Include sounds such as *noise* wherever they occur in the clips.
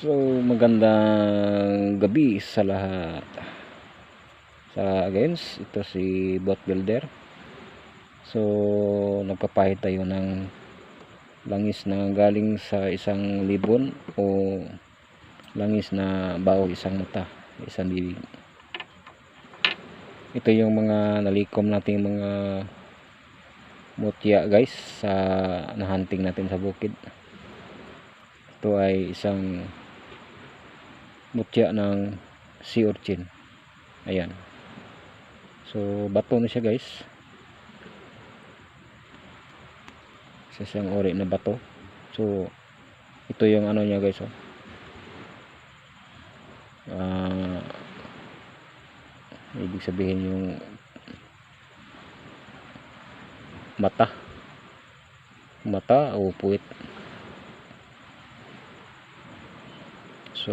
So magandang gabi sa lahat. Sa against, ito si Bot Builder. So nagpapahid tayo ng langis na galing sa isang libon o langis na bao isang mata, isang bibig. Ito yung mga nalikom nating mga mutya guys sa nahunting natin sa bukid ito ay isang mutya ng sea urchin. Ayan. So bato na siya guys. Isa siyang ori na bato. So ito yung ano niya guys oh. Ah, ibig sabihin yung mata. Mata o puwit so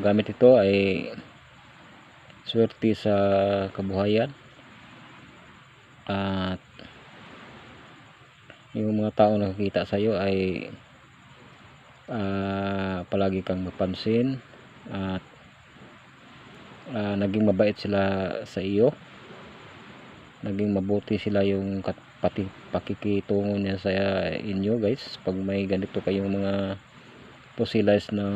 gamit ito ay swerte sa kabuhayan. At yung mga tao nakikita sa iyo ay ah, palagi kang mapansin at ah, naging mabait sila sa iyo. Naging mabuti sila yung pati pakikitungo niya sa inyo guys. Pag may ganito kayong mga fossilized na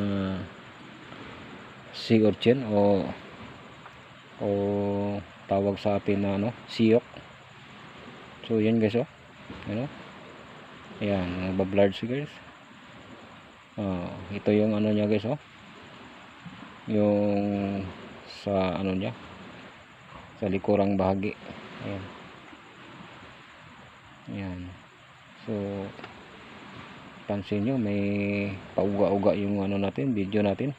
sea urchin o o tawag sa atin na ano siyok so yan guys oh. Ano? Ayan nagbablard siya guys. Ah, ito yung ano niya guys oh. Yung sa ano niya sa likurang bahagi. Ayan. Ayan. So pansin nyo may pauga-uga yung ano natin video natin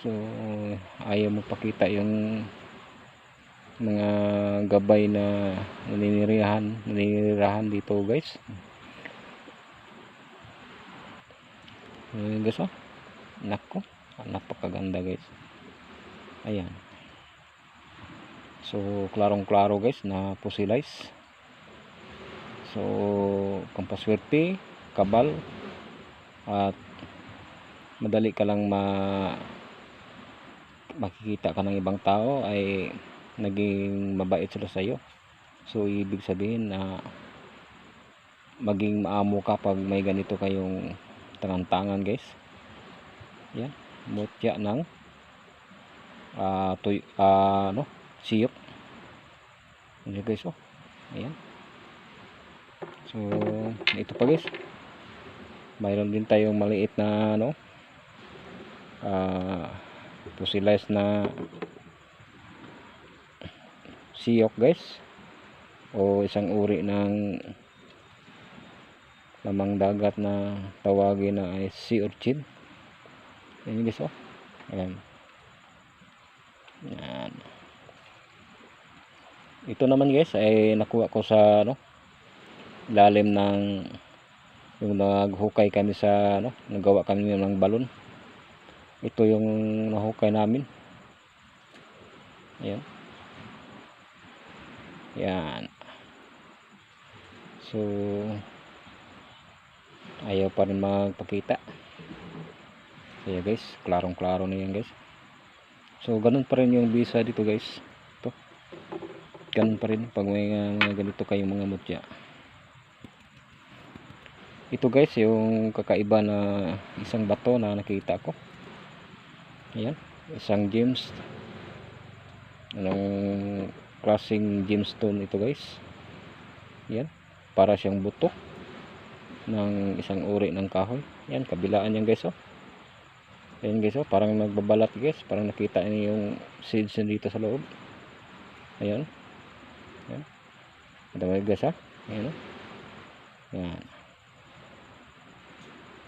so ayaw magpakita yung mga gabay na naninirahan naninirahan dito guys. Ayan guys oh. Nako napakaganda guys. Ayan. So klarong klaro guys na fossilize so kampaswerte kabal at madali ka lang ma makikita ka ng ibang tao ay naging mabait sila sa iyo so ibig sabihin na maging maamo ka pag may ganito kayong tangan-tangan guys. Yan. Mutya ng ah tuy ah, ano siyok yan guys oh? Ayan. So ito pa guys. Mayroon din tayong maliit na ano ah fossilized na siyok guys. O isang uri ng lamang dagat na tawagin na ay sea urchin. Yan guys oh. Ayan. Yan ito naman guys ay nakuha ko sa ano lalim ng yung naghukay kami sa ano nagawa kami ng balon ito yung nahukay namin. Ayan. Yan so ayaw pa rin magpakita. Kaya guys. Klarong klaro na yan guys. So ganun pa rin yung visa dito guys. Ito. Ganun pa rin pag may uh, mga ganito kayong mga mutya. Ito guys yung kakaiba na isang bato na nakita ko ayan isang gems. Anong klaseng gemstone ito guys? Yan para siyang buto ng isang uri ng kahoy. Yan kabilaan yan guys oh. Yan guys oh parang nagbabalat guys. Parang nakita niyo yung seeds dito sa loob. Ayan. Yan madami guys ha ayan oh. Yan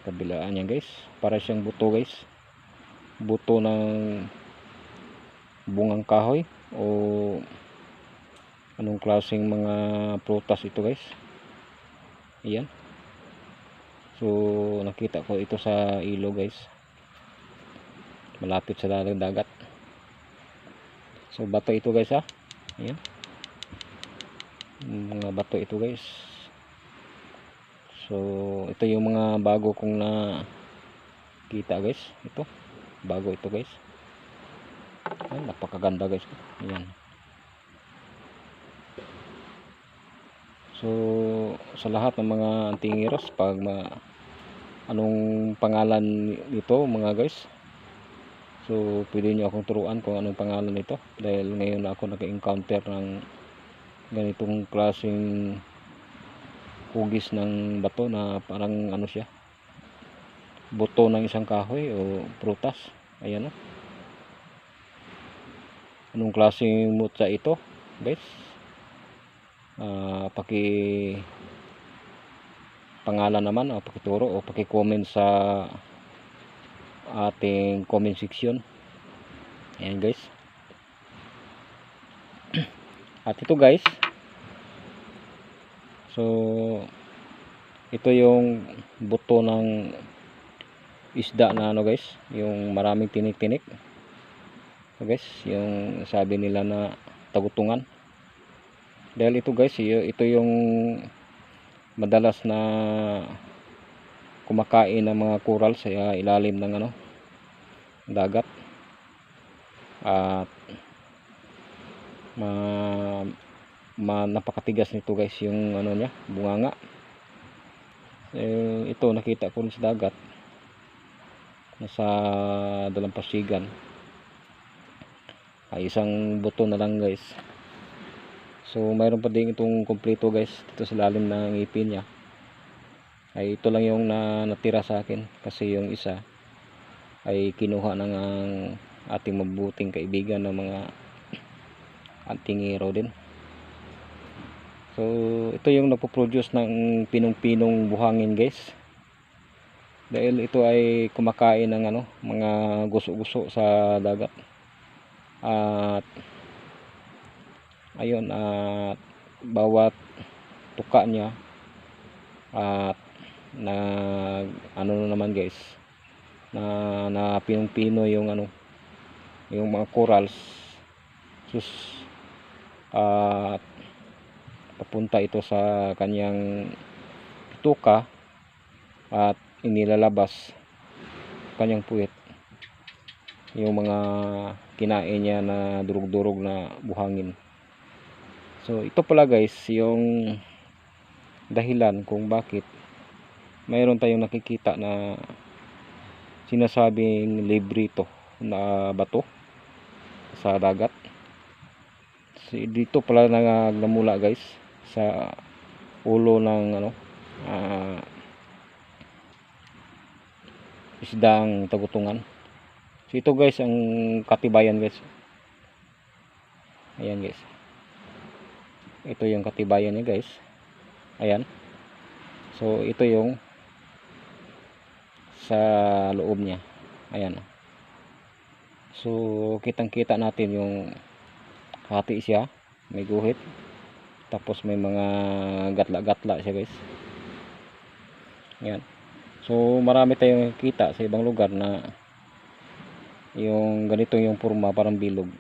kabilaan yan guys. Para siyang buto guys buto ng bungang kahoy o anong klaseng mga prutas ito guys? Ayan. So nakita ko ito sa ilo guys. Malapit sa dalang dagat. So bato ito guys ha? Ayan. Mga bato ito guys. So ito yung mga bago kong na nakikita guys. Ito bago ito guys. Ay napakaganda guys. Ayan. So sa lahat ng mga antingiros pag ma anong pangalan nito mga guys? So pwede nyo akong turuan kung anong pangalan nito. Dahil ngayon ako naka-encounter ng ganitong klaseng hugis ng bato na parang ano siya buto ng isang kahoy o prutas. Ayan o anong klaseng mutsa ito guys? Ah, paki pangalan naman o pakituro o paki-comment sa ating comment section. Ayan guys. *clears throat* At ito guys. So ito yung buto ng isda na ano guys. Yung maraming tinik-tinik so guys yung sabi nila na tagutungan. Dahil ito guys ito yung madalas na kumakain ng mga coral sa ilalim ng ano dagat. At ma, ma napakatigas nito guys yung ano niya bunganga. Eh, ito nakita ko sa dagat nasa dalampasigan. Ay isang buto na lang guys. So mayroon pa din itong kompleto guys dito sa lalim ng ngipin niya. Ay ito lang yung na, natira sa akin kasi yung isa ay kinuha ng ang ating mabuting kaibigan ng mga *clears throat* antingero din. So ito yung nagpo-produce ng pinong-pinong buhangin guys dahil ito ay kumakain ng ano mga guso-guso sa dagat. At ayun at bawat tuka niya at na ano na naman guys na na pinong-pino yung ano yung mga corals. Sus at papunta ito sa kanyang tuka. At inilalabas kanyang puwit yung mga kinain niya na durug-durug na buhangin. So ito pala guys yung dahilan kung bakit mayroon tayong nakikita na sinasabing librito na bato sa dagat. Si dito pala nagmamula guys sa ulo ng ano ah, isdang tagutungan. So ito guys ang katibayan guys. Ayan guys. Ito yung katibayan niya guys. Ayan. So ito yung sa loob niya. Ayan. So kitang kita natin yung hati siya. May guhit. Tapos may mga gatla-gatla siya guys. Yan so marami tayong kita sa ibang lugar na yung ganito yung forma parang bilog.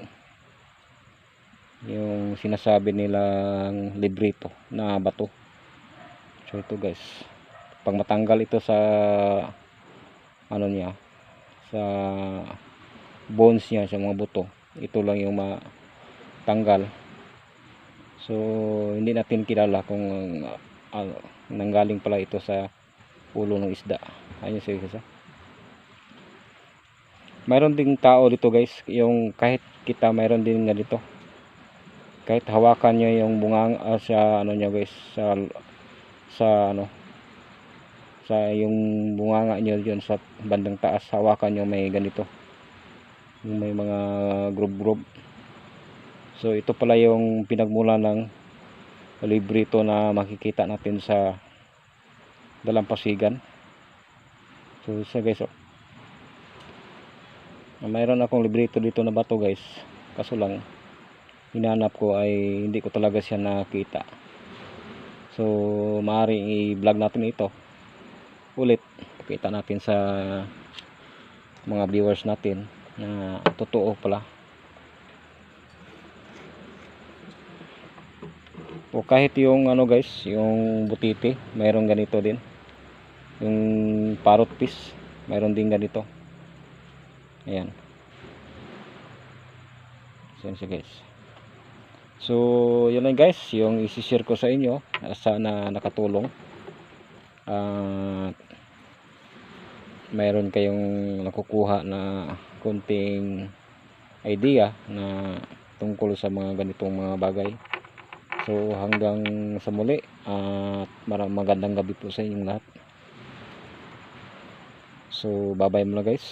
Yung sinasabi nilang librito na bato. So ito guys. Pag matanggal ito sa ano niya sa bones niya sa mga buto ito lang yung matanggal. So hindi natin kilala kung uh, nanggaling pala ito sa ulo ng isda. Ayun siya ah. mayroon ding tao dito guys. Yung kahit kita mayroon din nga dito. Kahit hawakan nyo yung bungang uh, sa ano niya guys sa sa ano sa yung bunganga nyo dyan sa bandang taas hawakan nyo may ganito. Yung may mga group group so ito pala yung pinagmula ng librito na makikita natin sa dalampasigan. So siya guys oh. mayroon akong librito dito na bato guys. Kaso lang hinanap ko ay hindi ko talaga siya nakita. So maaaring i-vlog natin ito ulit. Pakita natin sa mga viewers natin na totoo pala. O kahit yung ano guys yung butiti mayroong ganito din yung parrot fish mayroon din ganito. Ayan. Siya guys. So yun lang guys. Yung isi-share ko sa inyo sana nakatulong. At mayroon kayong nakukuha na konting idea na tungkol sa mga ganitong mga bagay. So hanggang sa muli at magandang gabi po sa inyong lahat so bye bye muna guys